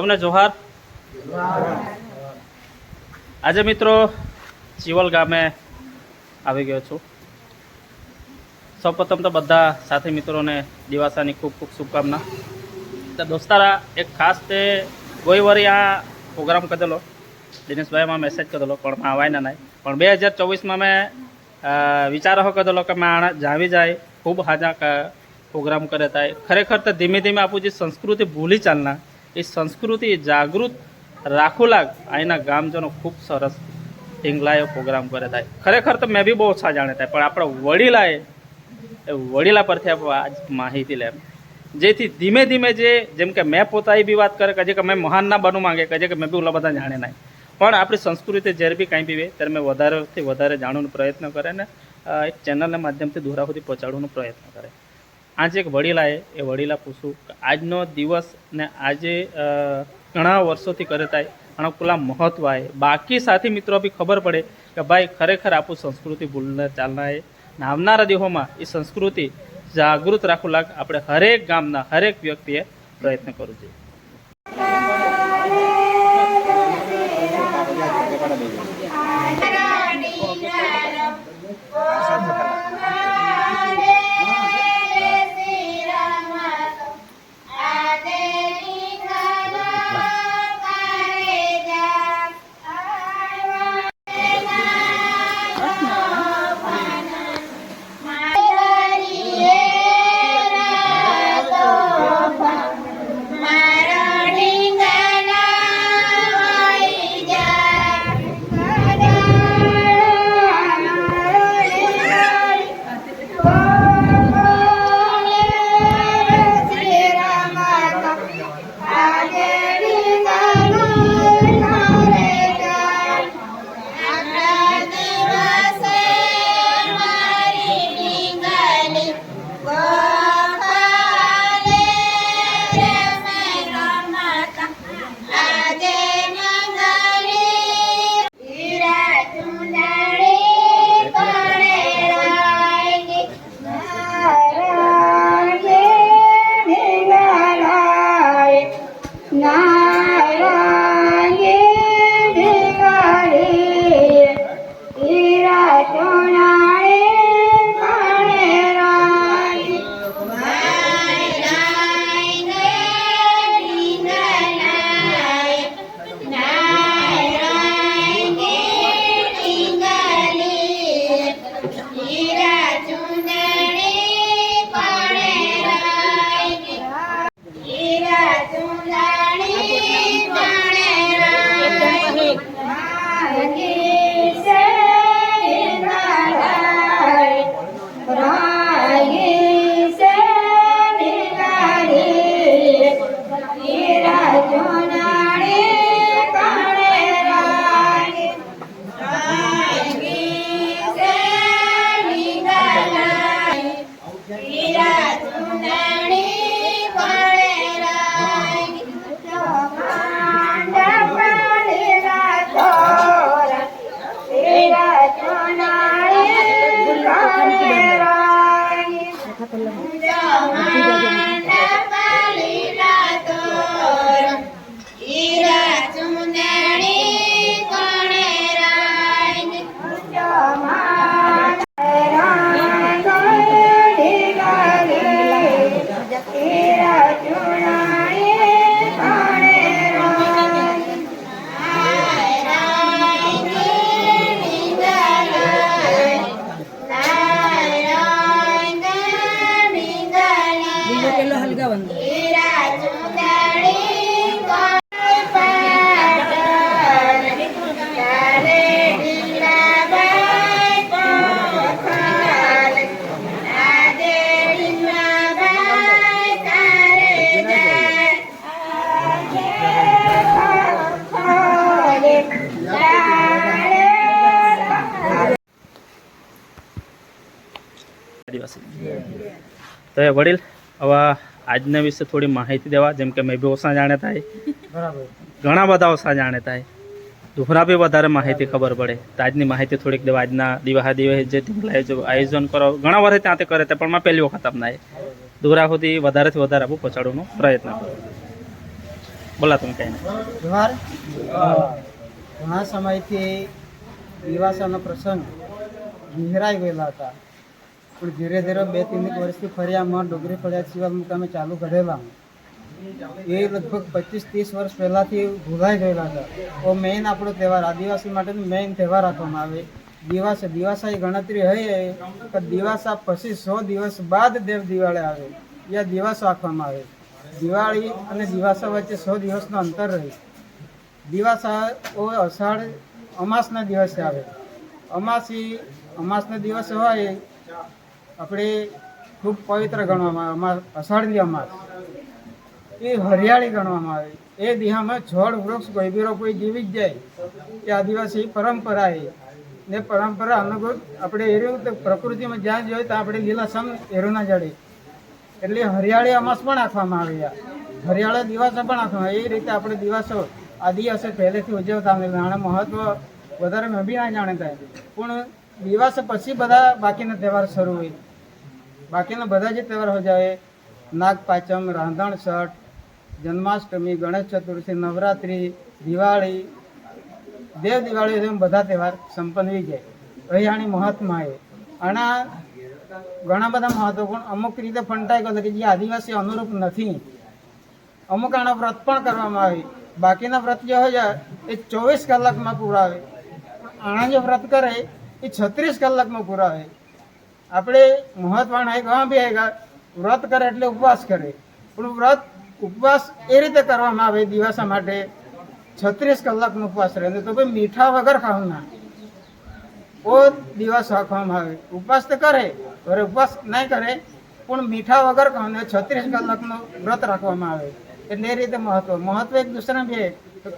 સૌને જોહાર. આજે મિત્રો ચિવલ ગામે આવી ગયો છું. સૌપ્રથમ તો બધા સાથી મિત્રોને દિવાસાની ખૂબ ખૂબ શુભકામના. તો દોસ્તારા, એક ખાસ તે ગઈ વરી આ પ્રોગ્રામ કરેલો દિનેશભાઈમાં મેસેજ કરેલો પણ મેં આવાય ના પણ બે હજાર ચોવીસમાં મેં વિચારો કરેલો કે મેં જાવી જાય, ખૂબ હાજા પ્રોગ્રામ કરે થાય ખરેખર તો ધીમે ધીમે આપું જે સંસ્કૃતિ ભૂલી ચાલના એ સંસ્કૃતિ જાગૃત રાખું લાગ અહીંના ગામજનો ખૂબ સરસ ઢીંગલાયો પ્રોગ્રામ કરે થાય. ખરેખર તો મેં બી બહુ ઓછા જાણે થાય, પણ આપણા વડીલાએ, એ વડીલા પરથી આપણે આજ માહિતી લે. જેથી ધીમે ધીમે જે, જેમ કે મેં પોતાની બી વાત કરે કે કે મેં મહાન ના બનવું માંગે કે કે મેં બી ઓલા બધા જાણે નહીં પણ આપણી સંસ્કૃતિ જ્યારે બી કાંઈ બી હોય, ત્યારે મેં વધારેથી વધારે જાણવાનો પ્રયત્ન કરે ને એક ચેનલના માધ્યમથી દોરા સુધી પહોંચાડવાનો પ્રયત્ન કરે. આજે એક વડીલાએ એ વડીલા પૂછું કે આજનો દિવસ ને આજે ઘણા વર્ષોથી કરે થાય ઘણા પેલા મહત્વ આવે બાકી સાથી મિત્રો બી ખબર પડે કે ભાઈ ખરેખર આપણું સંસ્કૃતિ ભૂલને ચાલના એ ને આવનારા દિવસોમાં એ સંસ્કૃતિ જાગૃત રાખવું લાગ આપણે હરેક ગામના હરેક વ્યક્તિએ પ્રયત્ન કરવો જોઈએ. વડીલ. હવે આજના વિશે થોડી માહિતી દેવા જેમ કે મેં બી ઓછા જાણે ઘણા બધા ઓછા જાણે થાય. દુહરા બી વધારે માહિતી ખબર પડે. તો આજની માહિતી થોડીક દેવા. આજના દિવાહા દિવસે જે આયોજન કરો. ઘણા વર્ષે ત્યાં તે કરે તે પણ માં પહેલી વખત અમને દુહરા સુધી વધારેથી વધારે આપું પહોંચાડવાનો પ્રયત્ન કરો. બોલા તમે કઈ નહીં. ઘણા સમયથી દિવાસાનો પ્રસંગ ઘેરાઈ ગયેલા હતા. પણ ધીરે ધીરે બે ત્રણ વર્ષથી ફરિયામાં ડોગરી ફળિયા સિવાય મુકામે ચાલુ કરેલા. એ લગભગ પચીસ ત્રીસ વર્ષ પહેલાંથી ભૂલાઈ ગયેલા હતા. તો મેઇન આપણો તહેવાર આદિવાસી માટેનો મેઇન તહેવાર રાખવામાં આવે. દિવાસે એ ગણતરી હોય તો દિવાસા પછી સો દિવસ બાદ દેવ દિવાળી આવે. યા દિવાસો રાખવામાં આવે. દિવાળી અને દિવાસા વચ્ચે સો દિવસનો અંતર રહે. દિવાસા ઓ અષાઢ અમાસના દિવસે આવે. અમાસી અમાસના દિવસ હોય આપણે ખૂબ પવિત્ર ગણવામાં આવે, અમાર અષાઢી અમાસ. એ હરિયાળી ગણવામાં આવે. એ દિહામાં જળ, વૃક્ષ, ગોઈબીરો કોઈ જીવી જ જાય. એ આદિવાસી પરંપરા એ. ને પરંપરા અનુકૂળ આપણે એરું તો પ્રકૃતિમાં જ્યાં જોઈએ ત્યાં આપણે લીલાસમ એરું ના જડે. એટલે હરિયાળી અમાસ પણ રાખવામાં આવે. હરિયાળા દિવાસો પણ રાખવામાં એ રીતે આપણે દિવાસો આદિવાસો પહેલેથી ઉજવતા અમે આના મહત્વ વધારે મેં બી ના જાણતા. પણ દિવાસ પછી બધા બાકીના તહેવાર શરૂ હોય. બાકીના બધા જે તહેવાર જાય નાગપાચમ રાંધણ છઠ, જન્માષ્ટમી, ગણેશ ચતુર્થી, નવરાત્રિ, દિવાળી દેવ દિવાળી બધા તહેવાર સંપન્ન થઈ જાય. અહીંયાની મહાત્મા એ અને ઘણા બધા મહત્વ પણ અમુક રીતે ફંટાઈ ગયો કે જે આદિવાસી અનુરૂપ નથી. અમુક આના વ્રત પણ કરવામાં આવે. બાકીના વ્રત જે હોય એ ચોવીસ કલાકમાં પૂરા આવે. આણા જે વ્રત કરે, એ છત્રીસ કલાકમાં પૂરા આવે. આપણે મહત્વના એક હા બી આવ્યા વ્રત કરે એટલે ઉપવાસ કરે. પણ વ્રત ઉપવાસ એ રીતે કરવામાં આવે, દિવસા માટે છત્રીસ કલાકનો ઉપવાસ રહે. તો ભાઈ મીઠા વગર ખાવાના ઓ દિવસ રાખવામાં આવે. ઉપવાસ તો કરે, ઘરે ઉપવાસ નહીં કરે, પણ મીઠા વગર ખાવાના છત્રીસ કલાકનો વ્રત રાખવામાં આવે. એટલે એ રીતે મહત્વ. મહત્વ એક દૂસરા બે.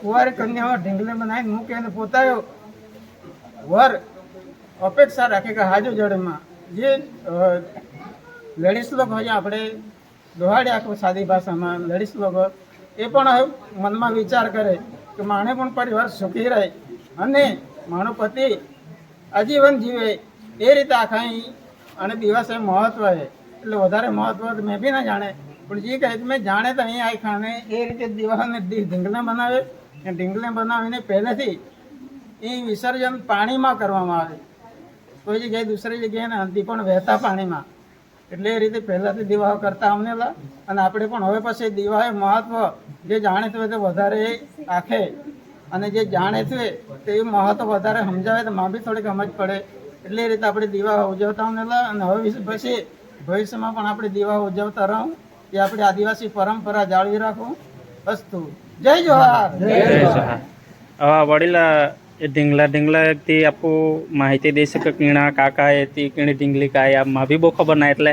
કુંવારી કન્યામાં ઢીંગલે બનાવી મૂકે અને પોતાયો. વર અપેક્ષા રાખે કે હાજુ જડમાં જે લેડીઝ લોકો હોય, આપણે દોહાડ્યા સાદી ભાષામાં લેડીઝ લોકો એ પણ મનમાં વિચાર કરે કે માણે પણ પરિવાર સુખી રહે અને મારો પતિ આજીવન જીવે એ રીતે આખા અને દિવસે મહત્વ છે. એટલે વધારે મહત્વ તો મેં બી ના જાણે, પણ જે કહે મેં જાણે તો અહીં ખાને એ રીતે દિવસને ઢીંગલે બનાવે ઢીંગલા બનાવીને પહેલેથી એ વિસર્જન પાણીમાં કરવામાં આવે. કોઈ જગ્યાએ દૂસરી જગ્યાએ ને હંતી પણ વહેતા પાણીમાં. એટલે એ રીતે પહેલાંથી દીવાઓ કરતા અમને લા. અને આપણે પણ હવે પછી દીવાએ મહત્વ જે હોય તે વધારે રાખે. અને જે જાણે છે તે મહત્વ વધારે સમજાવે તો માં બી થોડીક સમજ પડે. એટલે એ રીતે આપણે દીવાઓ ઉજવતા અમને લા. અને હવે પછી ભવિષ્યમાં પણ આપણે દીવાઓ ઉજવતા રહું. એ આપણી આદિવાસી પરંપરા જાળવી રાખું. અસ્તુ જય જોહાર. વડીલ એ ઢીંગલા ઢીંગલા થી આપું માહિતી દઈ શકે કીણા કાકા એ તી કીણી ઢીંગલી કાય આ માં બી બહુ ખબર ના એટલે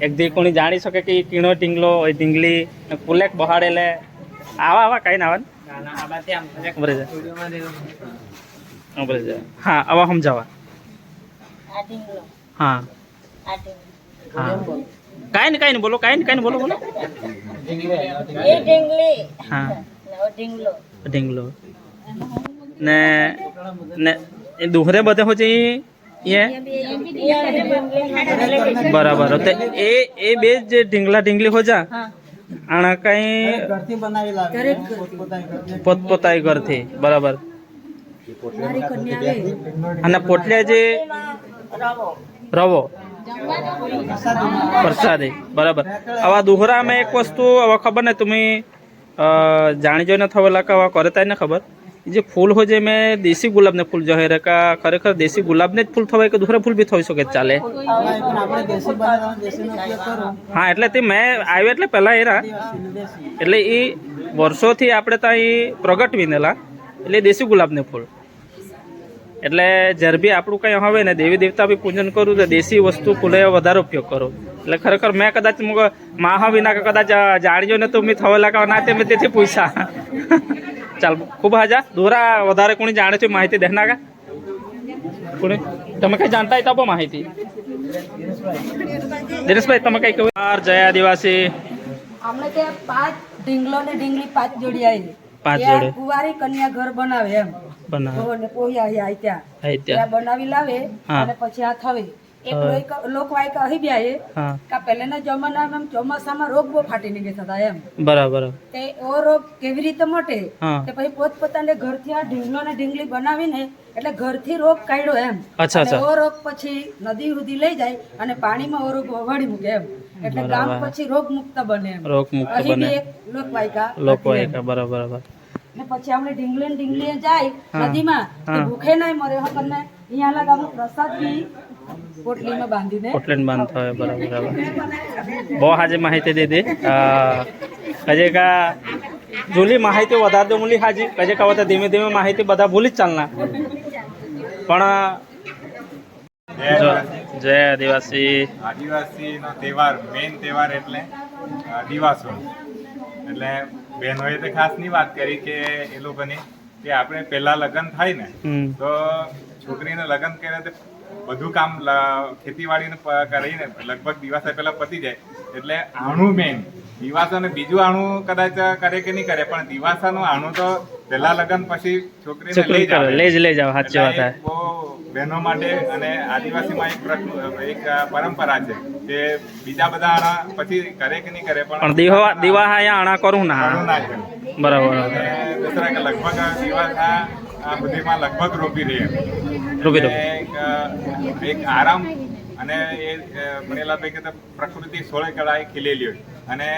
એક દી કોણી જાણી શકે કે કીણો ઢીંગલો એ ઢીંગલી કુલેક બહાડેલે. આવા આવા કઈ ના આવે હા આવા સમજાવા. હા. હા. કાંઈ ને કાંઈ ને બોલો કાંઈ ને કાંઈ ને બોલો બોલો. ઢીંગલી. હા. ઢીંગલો. ઢીંગલો. ને ને એ દુહરે બધે હોય છે એ બરાબર. તો એ એ બે જે ઢીંગલા ઢીંગલી હો. જા આણા કઈ બનાવી ઘરથી. બરાબર. અને પોટલિયા જે રવો? પ્રસાદી. બરાબર. આવા દુહરામાં એક વસ્તુ હવે ખબર ને તમે જાણીજો જાણી જોઈને થવેલા કે આવા કરે તાય ને ખબર? જે ફૂલ હોય છે મેં દેશી ગુલાબને ફૂલ જો હે કા ખરેખર દેશી ગુલાબને જ ફૂલ થવાય કે દુહરા ફૂલ બી થઈ શકે ચાલે? હા, એ એટલે તે મેં આવ્યો એટલે પહેલાં એરા. એટલે એ વર્ષોથી આપણે ત્યાં પ્રગટ વિનેલા. એટલે દેશી ગુલાબને ફૂલ. એટલે જ્યારે બી આપણું કંઈ હવે ને દેવી દેવતા બી પૂજન કરું તો દેશી વસ્તુ ફૂલે વધારે ઉપયોગ કરો. એટલે ખરેખર મેં કદાચ મા વિના કદાચ જાણ્યો ને તો મેં થવેલા કે ના તે મેં તેથી પૂછા ચાલ ખૂબ હાજા દોરા વધારે કોણી જાણે છે માહિતી દેખના કા કોણી તમે કઈ જાણતા હોય તો આપો માહિતી. દિનેશભાઈ તમે કઈ કહ્યું જય આદિવાસી. અમને તે પાંચ ઢીંગલો ને ઢીંગલી પાંચ જોડી આવી પાંચ જોડી. કુંવારી કન્યા ઘર બનાવે એમ. બનાવે. ને પોહી આવી ત્યાં. ત્યાં. બનાવી લાવે અને પછી આ થવે. એક લોકવાયક અહીં કે પહેલાના જમાનામાં ચોમાસામાં રોગ બહુ ફાટી નીકળતા હતા એમ. બરાબર. તે ઓ રોગ કેવી રીતે મટે કે પછી પોતપોતાને ઘરથી આ ઢીંગલો ને ઢીંગલી બનાવીને એટલે ઘરથી રોગ કાઢ્યો એમ. અચ્છા. એવો રોગ પછી નદી સુધી લઈ જાય અને પાણીમાં ઓ રોગ વળી મૂકે એમ. એટલે ગામ પછી રોગ મુક્ત બને એમ. રોગ મુક્ત બને. એક લોકવાયકા લોકો હતી એમ. એક બરાબર બરાબર. ને પછી આપણે ઢીંગલી ને ઢીંગલી જાય નદીમાં. ભૂખે નહીં મરે હો કરીને અહીંયા અલગ આપણો પ્રસાદ બી પોટલીમાં બાંધીને. પોટલેન્ડ બાંધતા હોય બરાબર બરાબર. બહુ હાજી માહિતી દીધી. કજે કા જૂલી માહિતી વધારે દો મુલી હાજી. કજે કહો તો ધીમે ધીમે માહિતી બધા ભૂલી જ ચાલના. પણ જય આદિવાસી. આદિવાસીનો તહેવાર મેઇન તહેવાર એટલે દિવાસો. એટલે બહેનોએ તો ખાસની વાત કરી કે એ લોકોની કે આપણે પહેલા લગ્ન થાય ને તો છોકરીને લગ્ન કરે તે બધું કામ ખેતીવાડીને કરીને લગભગ દિવાસા પહેલા પતી જાય. એટલે આણું મેઇન દિવાસાને બીજું આણું કદાચ કરે કે નહીં કરે પણ દિવાસાનું આણું તો પહેલા લગ્ન પછી છોકરીને લઈ જાવ. લઈ જ લઈ જાવ સાચી વાત એટલે હે એક બહુ બહેનો માટે અને આદિવાસીમાં એક એક પરંપરા છે કે બીજા બધા આણા પછી કરે કે નહીં કરે પણ દીવા દીવા અહીંયા આણા કરું ના. બરાબર. અને દૂસરા કે લગભગ દિવાસ આ બધીમાં લગભગ રોપી રહી એક, આરામ અને એ ભણેલા પૈકી પ્રકૃતિ સોળે કળાએ ખીલેલી હોય. અને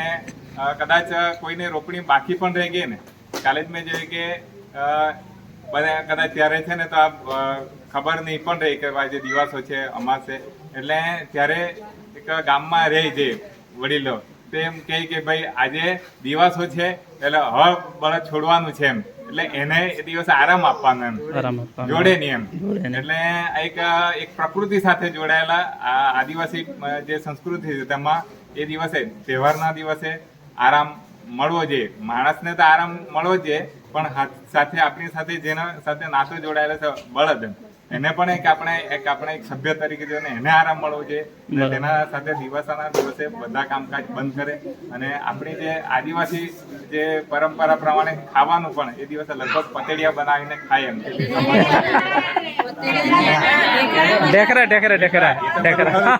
કદાચ કોઈને રોપણી બાકી પણ રહી ગઈ ને કાલે જ મેં જોયું કે બધા કદાચ ત્યારે છે ને તો આ ખબર નહીં પણ રહી કે આજે દિવાસો છે અમાસ છે એટલે ત્યારે એક ગામમાં રહે જે વડીલો તેમ કહે કે ભાઈ આજે દિવાસો છે એટલે હળ બળદ છોડવાનું છે એમ. એટલે એને એ દિવસ આરામ આપવાનો એમ આરામ આપવાનો. જોડે નહીં એમ એટલે એક એક પ્રકૃતિ સાથે જોડાયેલા આ આદિવાસી જે સંસ્કૃતિ છે તેમાં એ દિવસે તહેવારના દિવસે આરામ મળવો જોઈએ માણસને તો આરામ મળવો જોઈએ પણ સાથે આપણી સાથે જેના સાથે નાતો જોડાયેલો છે બળદ એમ. એને પણ એક આપણે એક આપણે એક સભ્ય તરીકે જોઈને એને આરામ મળવો જોઈએ. તેના સાથે દિવસના દિવસે બધા કામકાજ બંધ કરે અને આપણી જે આદિવાસી જે પરંપરા પ્રમાણે ખાવાનું પણ એ દિવસે લગભગ પતેડિયા બનાવીને ખાય એમ. ઢેકરા ઢેકરા ઢેકરા ઢેકરા.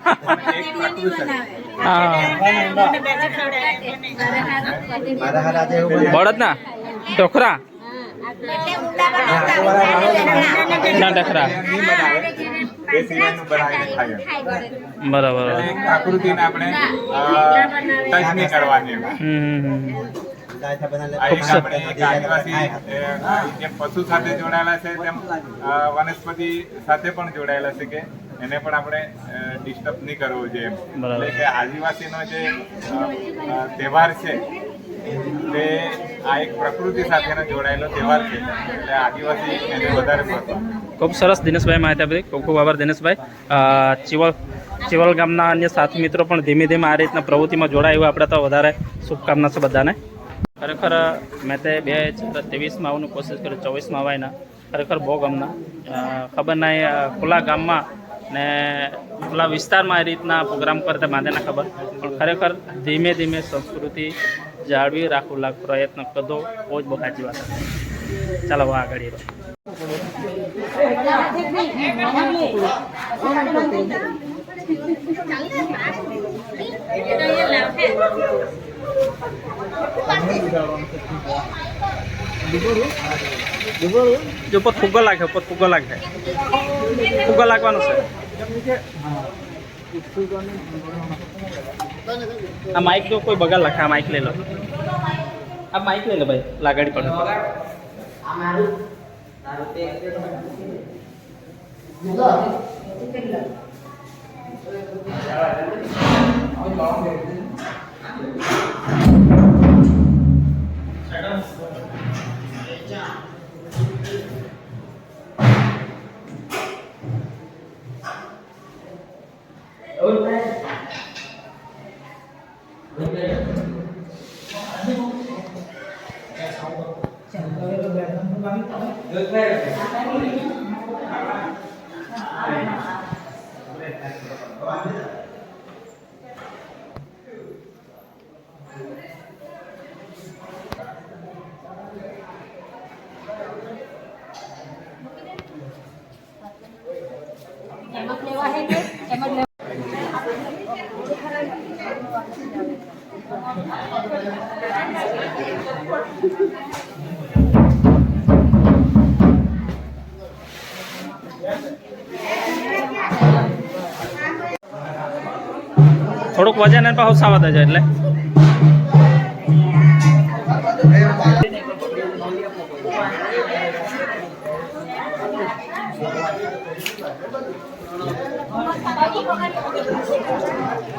બળદ ના ઢોકરા. ના. બરાબર. આપણે ટચ નહીં કરવાની પશુ સાથે જોડાયેલા છે તેમ વનસ્પતિ સાથે પણ જોડાયેલા છે કે એને પણ આપણે ડિસ્ટર્બ નહીં કરવું જોઈએ. એટલે કે આદિવાસીનો જે તહેવાર છે તે આ એક પ્રકૃતિ સાથેનો જોડાયેલો તહેવાર છે. એટલે આદિવાસી એને વધારે મહત્વ ખૂબ સરસ દિનેશભાઈ માહિતી આપી. ખૂબ ખૂબ આભાર દિનેશભાઈ. ચિવલ ચિવલ ગામના અન્ય સાથી મિત્રો પણ ધીમે ધીમે આ રીતના પ્રવૃત્તિમાં જોડાય એવું આપણે તો વધારે શુભકામના છે બધાને. ખરેખર મેં તે બે હજાર ત્રેવીસમાં આવવાની કોશિશ કરી ચોવીસમાં આવાયના ખરેખર બહુ ગમના. ખબર નહીં ખુલ્લા ગામમાં ને ખુલ્લા વિસ્તારમાં એ રીતના પ્રોગ્રામ કરતા ના ખબર. પણ ખરેખર ધીમે ધીમે સંસ્કૃતિ જાળવી રાખવું પ્રયત્ન કરતો બહુ જ બહુ સાચી વાત ચાલો આગળ જો ઉપર ફુગ્ગો લાગે ઉપર ફુગ્ગો લાગે ફુગ્ગો લાગવાનો છે. આ માઇક તો કોઈ બગાડ લખા માઇક લઈ લો. આ માઇક લઈ લો ભાઈ લાગાડી પડે આ મારું થોડુંક વજન એને પાછું સાવા દેજો એટલે. તારા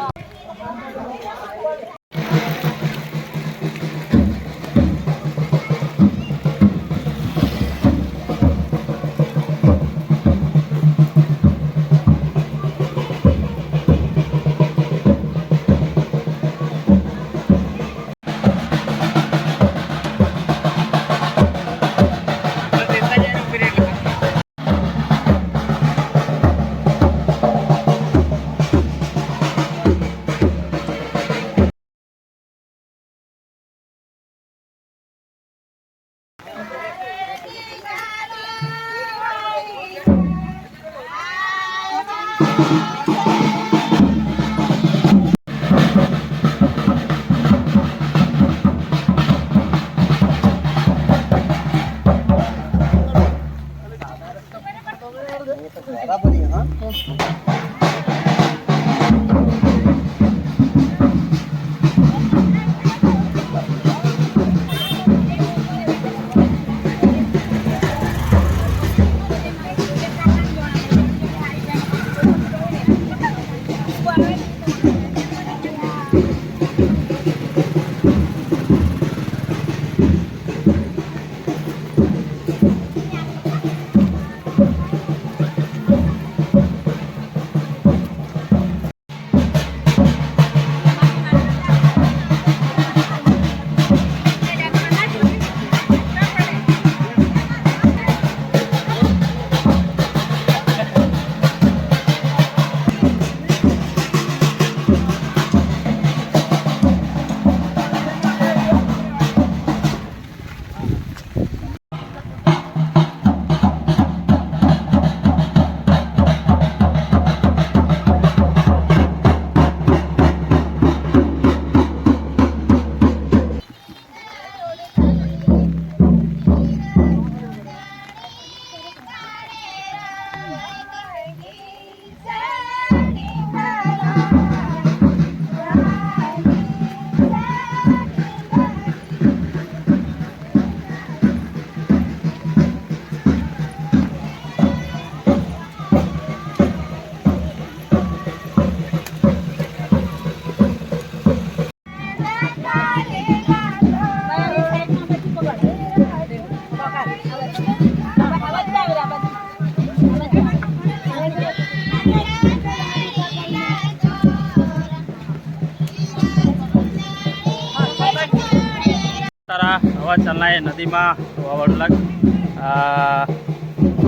હવા ચલાય નદીમાં વાવાળું લાગ.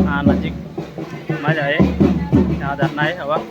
આ નજીકમાં જ આવે ત્યાં દરના હવા.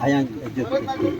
જો અહીંયા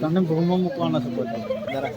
તમને ભૂલમાં મૂકવાનો છે પોતે જરાક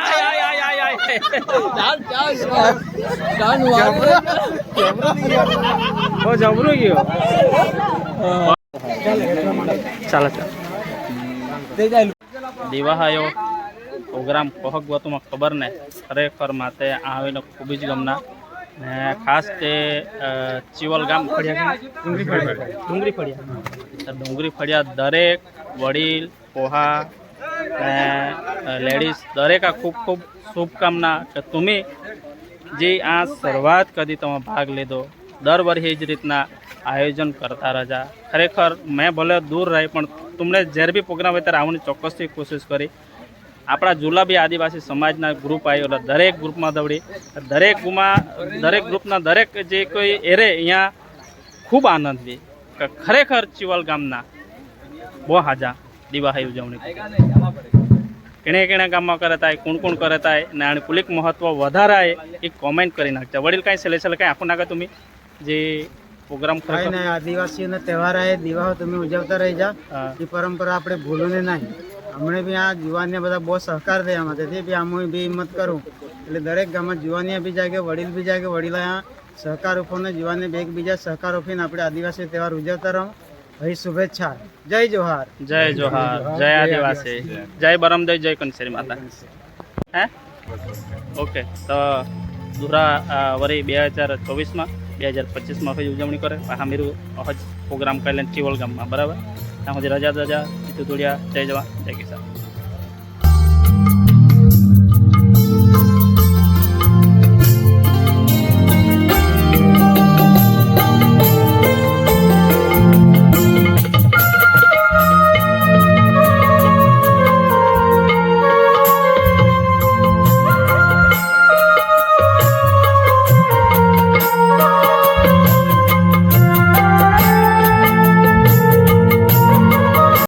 આય ગયો ચાલો ચાલો પ્રોગ્રામ કહક ગોતુમાં ખબર ને? ખરેખર માટે આ આવીને ખૂબ જ ગમના. ને ખાસ તે ચિવલ ગામ ફળિયા. ડુંગળી ફળિયા. ડુંગળી ફળિયા તો દરેક વડીલ પોહા લેડીઝ દરેક ખૂબ ખૂબ શુભકામના કે તમે જે આ શરૂઆત કરી તમે ભાગ લીધો, દર વર્ષે જ રીતના આયોજન કરતા રજા ખરેખર મેં ભલે દૂર રહી, પણ તમને જ્યારે બી પ્રોગ્રામ હોય ત્યારે આવવાની ચોક્કસથી કોશિશ કરી. આપણા જુલાબી આદિવાસી સમાજના ગ્રુપ આવ્યો દરેક ગ્રુપમાં દવડી દરેક ગ્રુપમાં દરેક ગ્રુપના દરેક જે કોઈ એરે અહીંયા ખૂબ આનંદ લે ખરેખર ચિવલ ગામના બહુ હાજા. દિવાહી ઉજવણી કેણે કેણે ગામમાં કરતા હોય કોણ કોણ કરતા હોય ને આને પુલિક મહત્વ વધારાય એ કોમેન્ટ કરી નાખજો. વડીલ કાંઈ છેલ્લે કાંઈ આખું નાખે તમે જે પ્રોગ્રામ કરાય ખરેખર નહીં આદિવાસીઓનો તહેવાર આવે દિવાહો તમે ઉજવતા રહી જા. એ પરંપરા આપણે ભૂલું ને નહીં. હમણે બી આ યુવાનને બધા બહુ સહકાર થયા તેથી બી આમ બી હિંમત કરું. એટલે દરેક ગામમાં યુવાનીએ બી જાગે વડીલ બી જાગે વડીલ સહકાર ઉપરને યુવાનને બે એકબીજા સહકાર આપીને આપણે આદિવાસી તહેવાર ઉજવતા રહો. ભાઈ શુભેચ્છા જય જોહાર જય જોહાર જય આદિવાસી જય બરમદેવ જય કંસેરી માતા હે ઓકે તો દુરા વરી બે હજાર ચોવીસમાં બે હજાર પચીસમાં પછી ઉજવણી કરે. પાછા હજ પ્રોગ્રામ કરી લે ચિવલ ગામમાં બરાબર? ત્યાં સુધી રજા રજા સીધું ધોળિયા જય જવા જય કિસાન.